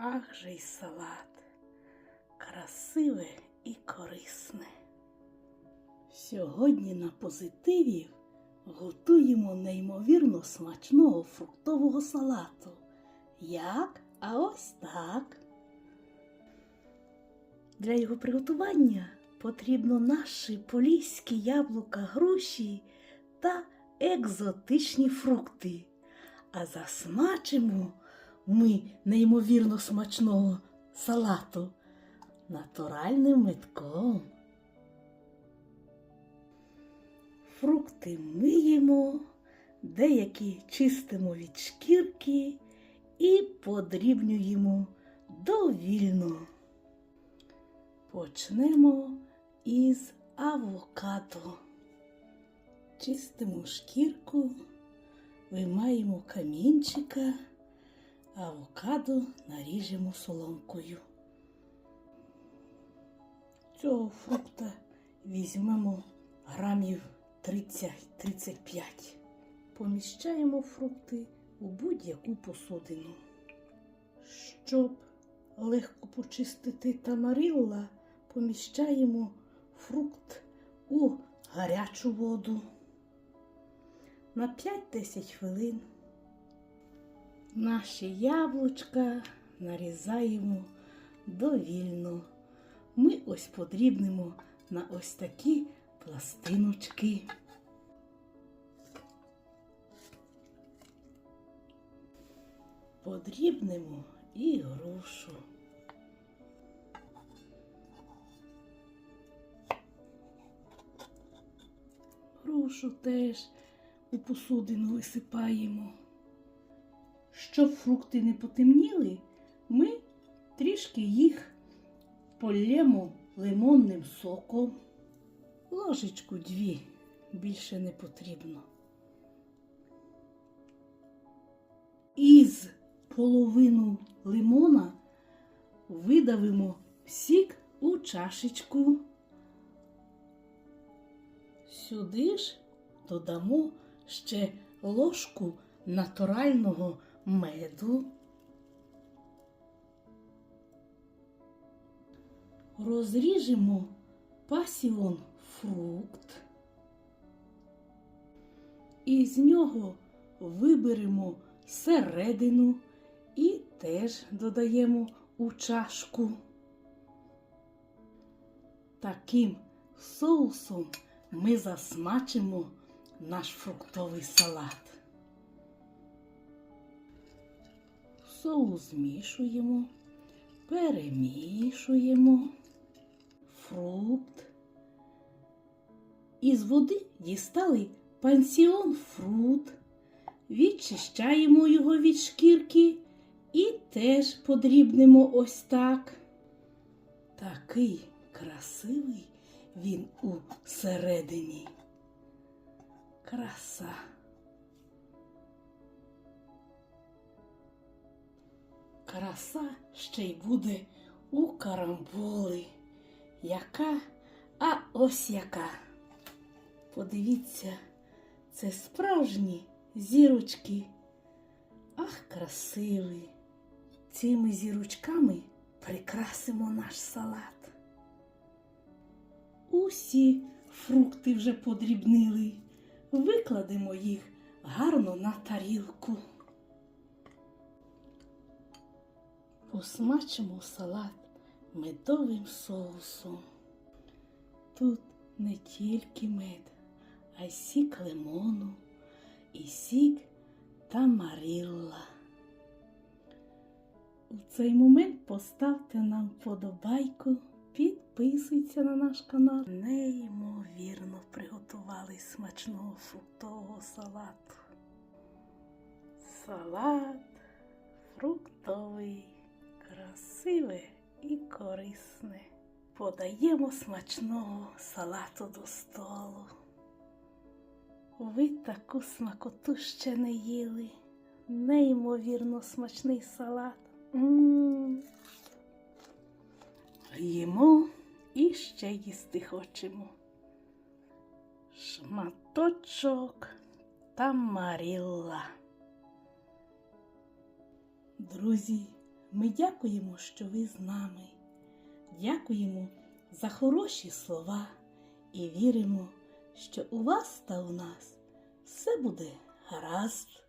Ах же й салат. Красиве і корисне. Сьогодні на позитиві готуємо неймовірно смачного фруктового салату. Як? А ось так. Для його приготування потрібно наші поліські яблука, груші та екзотичні фрукти. А засмачимо ми неймовірно смачного салату натуральним метком. Фрукти миємо, деякі чистимо від шкірки і подрібнюємо довільно. Почнемо із авокадо. Чистимо шкірку, виймаємо камінчика, авокадо наріжемо соломкою. Цього фрукта візьмемо грамів 30-35. Поміщаємо фрукти у будь-яку посудину. Щоб легко почистити тамарилла, поміщаємо фрукт у гарячу воду на 5-10 хвилин. Наші яблучка нарізаємо довільно. Ми ось подрібнемо на ось такі пластиночки. Подрібнемо і грушу. Грушу теж у посудину висипаємо. Щоб фрукти не потемніли, ми трішки їх полємо лимонним соком. Ложечку дві більше не потрібно. Із половину лимона видавимо сік у чашечку. Сюди ж додамо ще ложку натурального меду. Розріжемо пасіон фрукт. І з нього виберемо середину і теж додаємо у чашку. Таким соусом ми засмачимо наш фруктовий салат. Соус змішуємо, перемішуємо фрукт. Із води дістали пансіон фрут, відчищаємо його від шкірки і теж подрібнемо ось так. Такий красивий він у середині. Краса. Краса ще й буде у карамболи. Яка, а ось яка. Подивіться, це справжні зірочки. Ах, красивий. Цими зірочками прикрасимо наш салат. Усі фрукти вже подрібнили. Викладемо їх гарно на тарілку. Посмачимо салат медовим соусом. Тут не тільки мед, а й сік лимону і сік тамарилла. У цей момент поставте нам вподобайку, підписуйтесь на наш канал. Неймовірно приготували смачного фруктового салату. Салат фруктовий, красиве і корисне. Подаємо смачного салату до столу. Ви таку смакоту ще не їли. Неймовірно смачний салат. М-м-м. Їмо і ще їсти хочемо. Шматочок тамарілла. Друзі, Ми дякуємо, що ви з нами. Дякуємо за хороші слова і віримо, що у вас та у нас все буде гаразд.